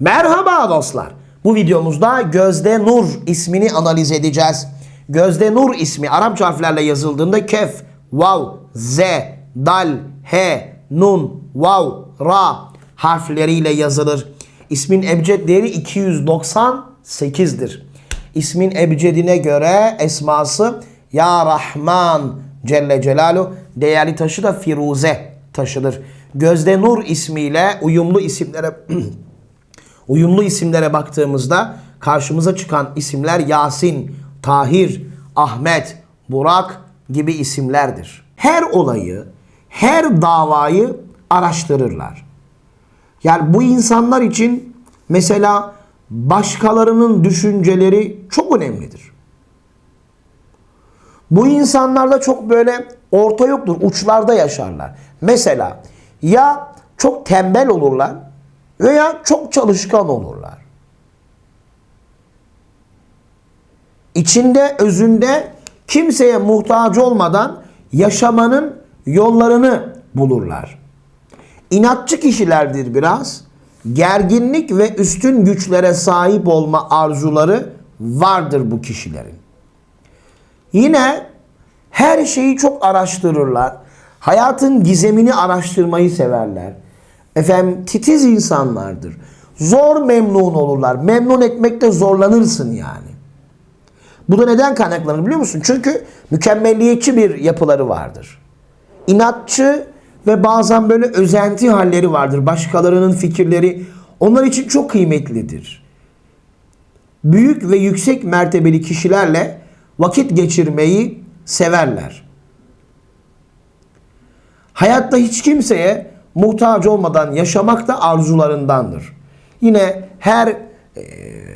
Merhaba dostlar. Bu videomuzda Gözde Nur ismini analiz edeceğiz. Gözde Nur ismi Arapça harflerle yazıldığında kef, vav, z, dal, he, nun, vav, ra harfleriyle yazılır. İsmin ebced değeri 298'dir. İsmin ebcedine göre esması Ya Rahman Celle Celaluhu değerli taşı da Firuze taşıdır. Gözde Nur ismiyle uyumlu isimlere uyumlu isimlere baktığımızda karşımıza çıkan isimler Yasin, Tahir, Ahmet, Burak gibi isimlerdir. Her olayı, her davayı araştırırlar. Yani bu insanlar için mesela başkalarının düşünceleri çok önemlidir. Bu insanlarda çok böyle orta yoktur, uçlarda yaşarlar. Mesela ya çok tembel olurlar veya çok çalışkan olurlar. İçinde, özünde kimseye muhtaç olmadan yaşamanın yollarını bulurlar. İnatçı kişilerdir biraz. Gerginlik ve üstün güçlere sahip olma arzuları vardır bu kişilerin. Yine her şeyi çok araştırırlar. Hayatın gizemini araştırmayı severler. Efendim titiz insanlardır. Zor memnun olurlar. Memnun etmekte zorlanırsın yani. Bu da neden kaynaklanır biliyor musun? Çünkü mükemmelliyetçi bir yapıları vardır. İnatçı ve bazen böyle özenti halleri vardır. Başkalarının fikirleri onlar için çok kıymetlidir. Büyük ve yüksek mertebeli kişilerle vakit geçirmeyi severler. Hayatta hiç kimseye muhtaç olmadan yaşamak da arzularındandır. Yine her e,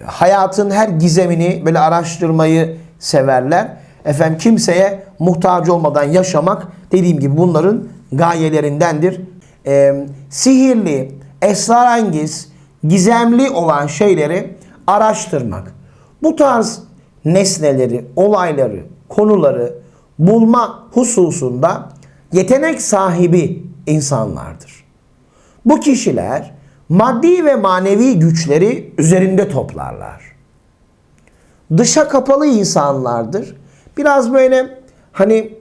hayatın her gizemini böyle araştırmayı severler. Efendim kimseye muhtaç olmadan yaşamak dediğim gibi bunların gayelerindendir. E, sihirli, esrarengiz, gizemli olan şeyleri araştırmak. Bu tarz nesneleri, olayları, konuları bulma hususunda yetenek sahibi insanlardır. Bu kişiler maddi ve manevi güçleri üzerinde toplarlar. Dışa kapalı insanlardır. Biraz böyle hani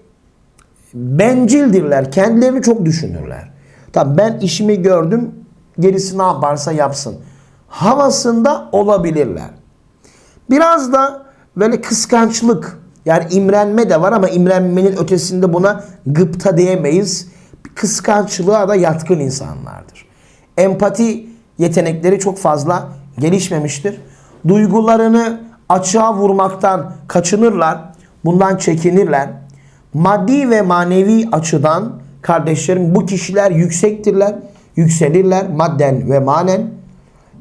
bencildirler. Kendilerini çok düşünürler. Tabii ben işimi gördüm. Gerisi ne yaparsa yapsın. Havasında olabilirler. Biraz da böyle kıskançlık yani imrenme de var ama imrenmenin ötesinde buna gıpta diyemeyiz. Kıskançlığa da yatkın insanlardır. Empati yetenekleri çok fazla gelişmemiştir. Duygularını açığa vurmaktan kaçınırlar. Bundan çekinirler. Maddi ve manevi açıdan kardeşlerim bu kişiler yüksektirler. Yükselirler madden ve manen.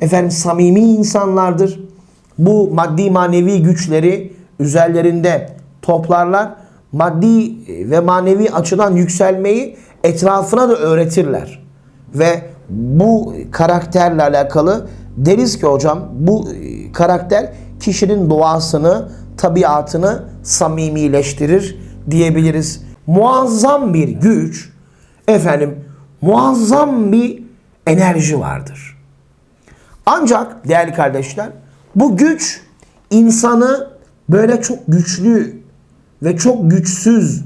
Efendim samimi insanlardır. Bu maddi manevi güçleri üzerlerinde toplarlar. Maddi ve manevi açıdan yükselmeyi etrafına da öğretirler. Ve bu karakterle alakalı deriz ki hocam bu karakter kişinin doğasını, tabiatını samimileştirir diyebiliriz. Muazzam bir güç, efendim muazzam bir enerji vardır. Ancak değerli kardeşler bu güç insanı böyle çok güçlü ve çok güçsüz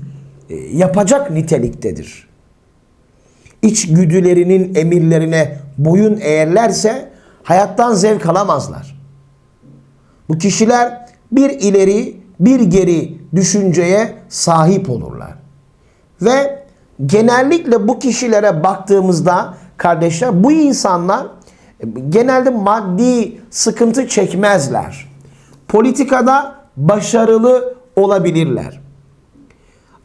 e, yapacak niteliktedir. İçgüdülerinin emirlerine boyun eğerlerse hayattan zevk alamazlar. Bu kişiler bir ileri bir geri düşünceye sahip olurlar. Ve genellikle bu kişilere baktığımızda kardeşler bu insanlar genelde maddi sıkıntı çekmezler. Politikada başarılı olabilirler.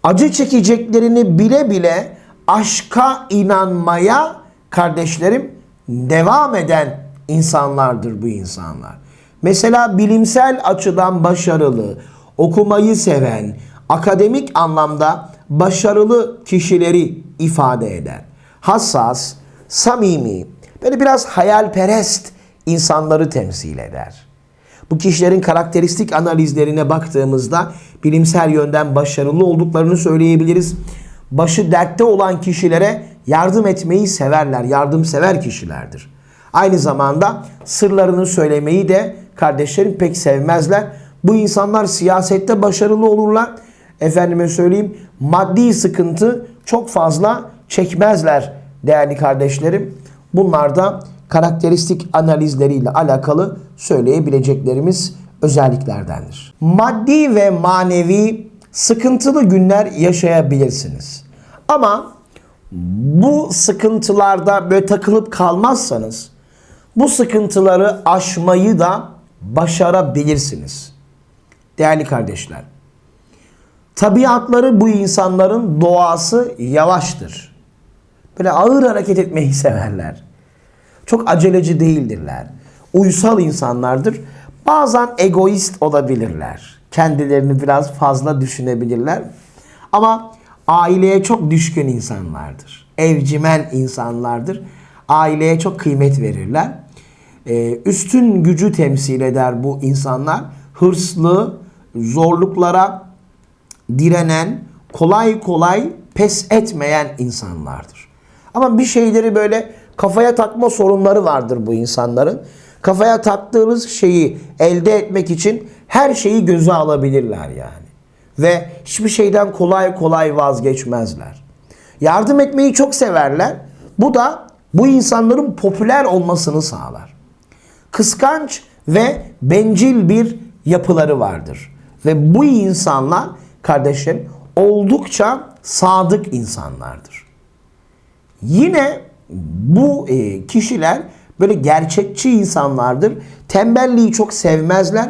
Acı çekeceklerini bile bile aşka inanmaya kardeşlerim devam eden insanlardır bu insanlar. Mesela bilimsel açıdan başarılı, okumayı seven, akademik anlamda başarılı kişileri ifade eder. Hassas, samimi, böyle biraz hayalperest insanları temsil eder. Bu kişilerin karakteristik analizlerine baktığımızda bilimsel yönden başarılı olduklarını söyleyebiliriz. Başı dertte olan kişilere yardım etmeyi severler, yardımsever kişilerdir. Aynı zamanda sırlarını söylemeyi de kardeşlerim pek sevmezler. Bu insanlar siyasette başarılı olurlar. Efendime söyleyeyim maddi sıkıntı çok fazla çekmezler değerli kardeşlerim. Bunlar da karakteristik analizleriyle alakalı söyleyebileceklerimiz özelliklerdendir. Maddi ve manevi sıkıntılı günler yaşayabilirsiniz. Ama bu sıkıntılarda böyle takılıp kalmazsanız bu sıkıntıları aşmayı da başarabilirsiniz. Değerli kardeşler. Tabiatları bu insanların doğası yavaştır. Böyle ağır hareket etmeyi severler. Çok aceleci değildirler. Uysal insanlardır. Bazen egoist olabilirler. Kendilerini biraz fazla düşünebilirler. Ama aileye çok düşkün insanlardır. Evcimen insanlardır. Aileye çok kıymet verirler. Ee, üstün gücü temsil eder bu insanlar. Hırslı, zorluklara direnen, kolay kolay pes etmeyen insanlardır. Ama bir şeyleri böyle kafaya takma sorunları vardır bu insanların. Kafaya taktığınız şeyi elde etmek için her şeyi göze alabilirler yani. Ve hiçbir şeyden kolay kolay vazgeçmezler. Yardım etmeyi çok severler. Bu da bu insanların popüler olmasını sağlar. Kıskanç ve bencil bir yapıları vardır. Ve bu insanlar kardeşlerim oldukça sadık insanlardır. Yine bu e, kişiler böyle gerçekçi insanlardır. Tembelliği çok sevmezler.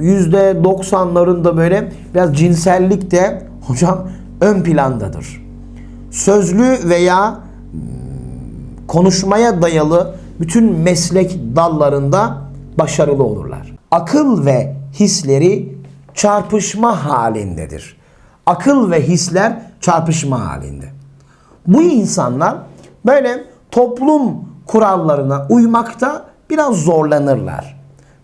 yüzde doksanlarında böyle biraz cinsellik de hocam ön plandadır. Sözlü veya hmm, konuşmaya dayalı bütün meslek dallarında başarılı olurlar. Akıl ve hisleri çarpışma halindedir. Akıl ve hisler çarpışma halinde. Bu insanlar böyle toplum kurallarına uymakta biraz zorlanırlar.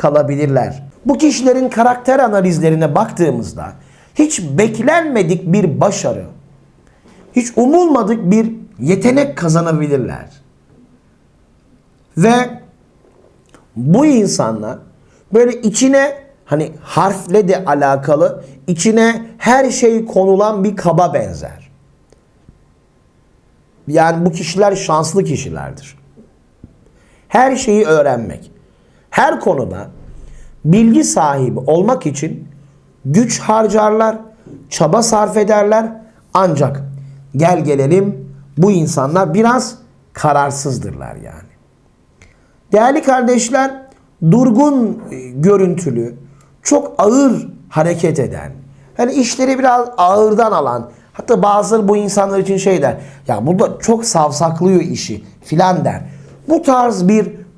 kalabilirler. Bu kişilerin karakter analizlerine baktığımızda hiç beklenmedik bir başarı, hiç umulmadık bir yetenek kazanabilirler. Ve bu insanlar böyle içine hani harfle de alakalı içine her şey konulan bir kaba benzer. Yani bu kişiler şanslı kişilerdir. Her şeyi öğrenmek, her konuda bilgi sahibi olmak için güç harcarlar, çaba sarf ederler. Ancak gel gelelim bu insanlar biraz kararsızdırlar yani. Değerli kardeşler, durgun e, görüntülü, çok ağır hareket eden, hani işleri biraz ağırdan alan, hatta bazıları bu insanlar için şey der, ya burada çok savsaklıyor işi filan der. Bu tarz bir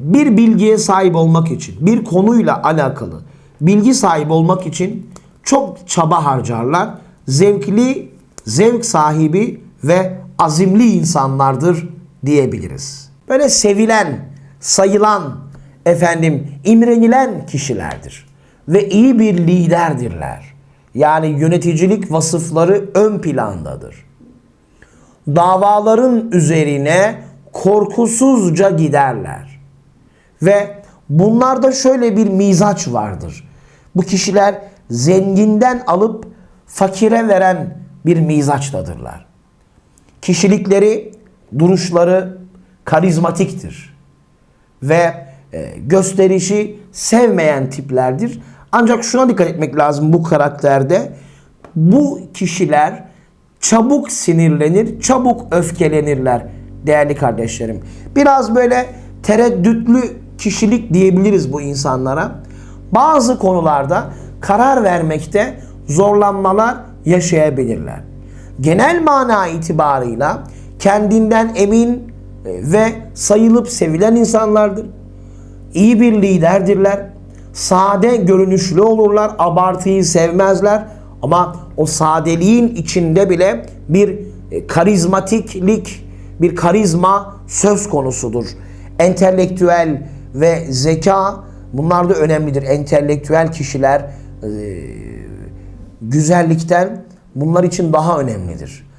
bir bilgiye sahip olmak için, bir konuyla alakalı bilgi sahibi olmak için çok çaba harcarlar. Zevkli, zevk sahibi ve azimli insanlardır diyebiliriz. Böyle sevilen, sayılan, efendim imrenilen kişilerdir ve iyi bir liderdirler. Yani yöneticilik vasıfları ön plandadır. Davaların üzerine korkusuzca giderler. Ve bunlarda şöyle bir mizaç vardır. Bu kişiler zenginden alıp fakire veren bir mizaçtadırlar. Kişilikleri, duruşları karizmatiktir. Ve e, gösterişi sevmeyen tiplerdir. Ancak şuna dikkat etmek lazım bu karakterde. Bu kişiler çabuk sinirlenir, çabuk öfkelenirler değerli kardeşlerim. Biraz böyle tereddütlü kişilik diyebiliriz bu insanlara. Bazı konularda karar vermekte zorlanmalar yaşayabilirler. Genel mana itibarıyla kendinden emin e, ve sayılıp sevilen insanlardır iyi bir liderdirler. Sade görünüşlü olurlar, abartıyı sevmezler ama o sadeliğin içinde bile bir e, karizmatiklik, bir karizma söz konusudur. Entelektüel ve zeka bunlar da önemlidir. Entelektüel kişiler e, güzellikten bunlar için daha önemlidir.